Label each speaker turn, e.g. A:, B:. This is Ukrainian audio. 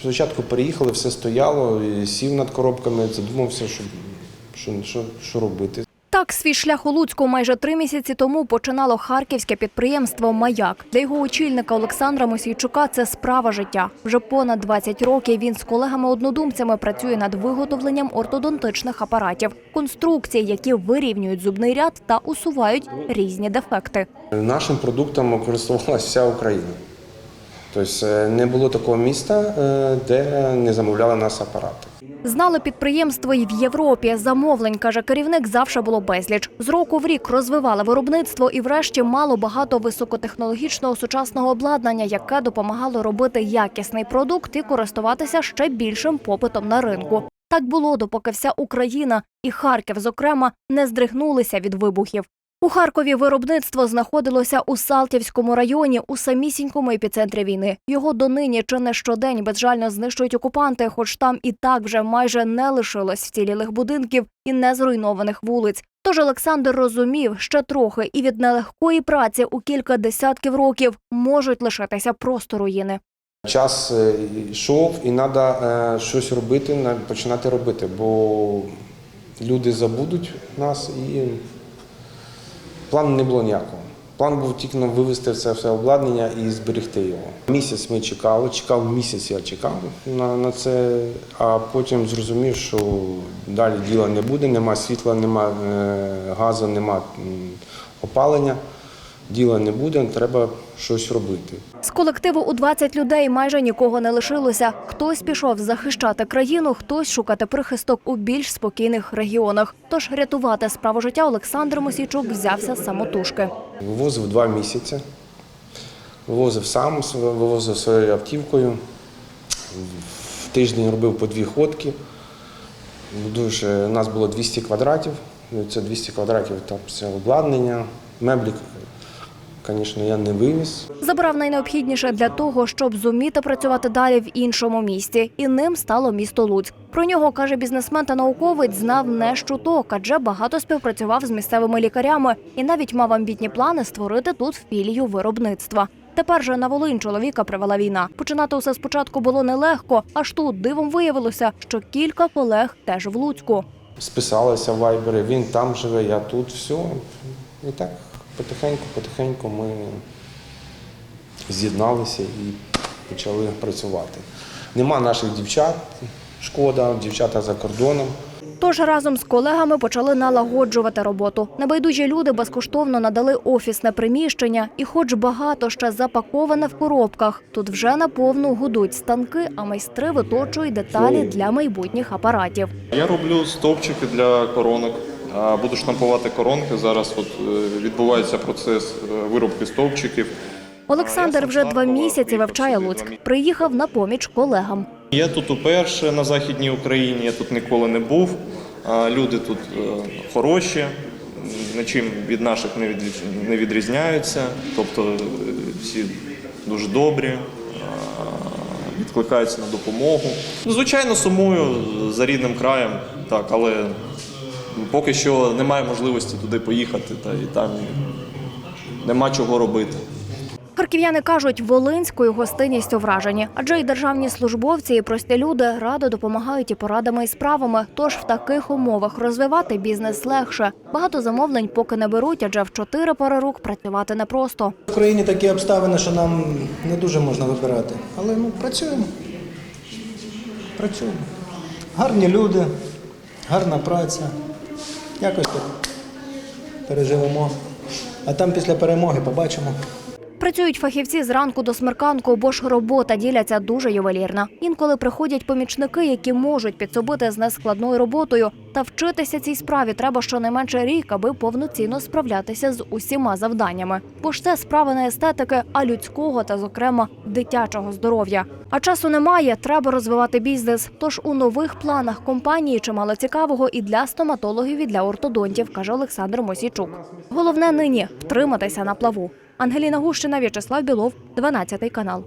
A: Спочатку переїхали, все стояло, і сів над коробками, задумався, що, що, що, що робити.
B: Так, свій шлях у Луцьку майже три місяці тому починало харківське підприємство Маяк. Для його очільника Олександра Мосійчука це справа життя. Вже понад 20 років він з колегами-однодумцями працює над виготовленням ортодонтичних апаратів, конструкцій, які вирівнюють зубний ряд та усувають різні дефекти.
A: Нашим продуктом користувалася вся Україна. Тобто е, не було такого міста, е, де не замовляли нас апарати.
B: Знали підприємство і в Європі. Замовлень, каже керівник, завжди було безліч. З року в рік розвивали виробництво і врешті мало багато високотехнологічного сучасного обладнання, яке допомагало робити якісний продукт і користуватися ще більшим попитом на ринку. Так було, допоки вся Україна і Харків, зокрема, не здригнулися від вибухів. У Харкові виробництво знаходилося у Салтівському районі у самісінькому епіцентрі війни. Його донині чи не щодень безжально знищують окупанти, хоч там і так вже майже не лишилось вцілілих будинків і не зруйнованих вулиць. Тож Олександр розумів, ще трохи і від нелегкої праці у кілька десятків років можуть лишитися просто руїни.
A: Час е, йшов і треба щось робити, на- починати робити, бо люди забудуть нас і плану не було ніякого. План був тільки вивезти це все обладнання і зберегти його. Місяць ми чекали, чекав місяць, я чекав на, на це, а потім зрозумів, що далі діла не буде, нема світла, нема е, газу, нема опалення. Діла не буде, треба щось робити.
B: З колективу у 20 людей майже нікого не лишилося. Хтось пішов захищати країну, хтось шукати прихисток у більш спокійних регіонах. Тож рятувати справу життя Олександр Мосійчук взявся самотужки.
A: Вивозив два місяці. Вивозив сам, вивозив своєю автівкою. В тиждень робив по дві ходки. Дуже, у нас було 200 квадратів. Це 200 квадратів там все обладнання. Меблі, звісно, я не вивіз.
B: Забрав найнеобхідніше для того, щоб зуміти працювати далі в іншому місті. І ним стало місто Луцьк. Про нього, каже бізнесмен та науковець, знав не щуток, адже багато співпрацював з місцевими лікарями і навіть мав амбітні плани створити тут філію виробництва. Тепер же на Волинь чоловіка привела війна. Починати усе спочатку було нелегко, аж тут дивом виявилося, що кілька колег теж в Луцьку.
A: Списалися в вайбері, він там живе, я тут, все. І так потихеньку, потихеньку ми з'єдналися і почали працювати. Нема наших дівчат, шкода, дівчата за кордоном.
B: Тож разом з колегами почали налагоджувати роботу. Небайдужі люди безкоштовно надали офісне приміщення, і, хоч багато ще запаковане в коробках, тут вже наповну гудуть станки, а майстри виточують деталі для майбутніх апаратів.
C: Я роблю стовпчики для коронок. Буду штампувати коронки. Зараз от е, відбувається процес е, виробки стовпчиків.
B: Олександр вже два місяці вивчає Луцьк. Приїхав на поміч колегам.
C: Я тут уперше на західній Україні. Я тут ніколи не був. Люди тут е, хороші, нічим від наших не відріз- не відрізняються. Тобто всі дуже добрі. Відкликаються на допомогу. Ну, Звичайно, сумую за рідним краєм, так, але поки що немає можливості туди поїхати, та і там нема чого робити.
B: Харків'яни кажуть, волинською гостинністю вражені, адже й державні службовці, і прості люди радо допомагають і порадами і справами. Тож в таких умовах розвивати бізнес легше. Багато замовлень поки не беруть, адже в чотири пари рук працювати непросто.
D: В Україні такі обставини, що нам не дуже можна вибирати. Але ну, працюємо. Працюємо. Гарні люди, гарна праця. Якось так переживемо. А там після перемоги побачимо.
B: Працюють фахівці з ранку до смерканку, бо ж робота діляться дуже ювелірна. Інколи приходять помічники, які можуть підсобити з нескладною роботою. Та вчитися цій справі треба щонайменше рік, аби повноцінно справлятися з усіма завданнями. Бо ж це справа не естетики, а людського та, зокрема, дитячого здоров'я. А часу немає, треба розвивати бізнес. Тож у нових планах компанії чимало цікавого і для стоматологів, і для ортодонтів, каже Олександр Мосійчук. Головне нині втриматися на плаву. Ангеліна Гущина, В'ячеслав Білов, 12 канал.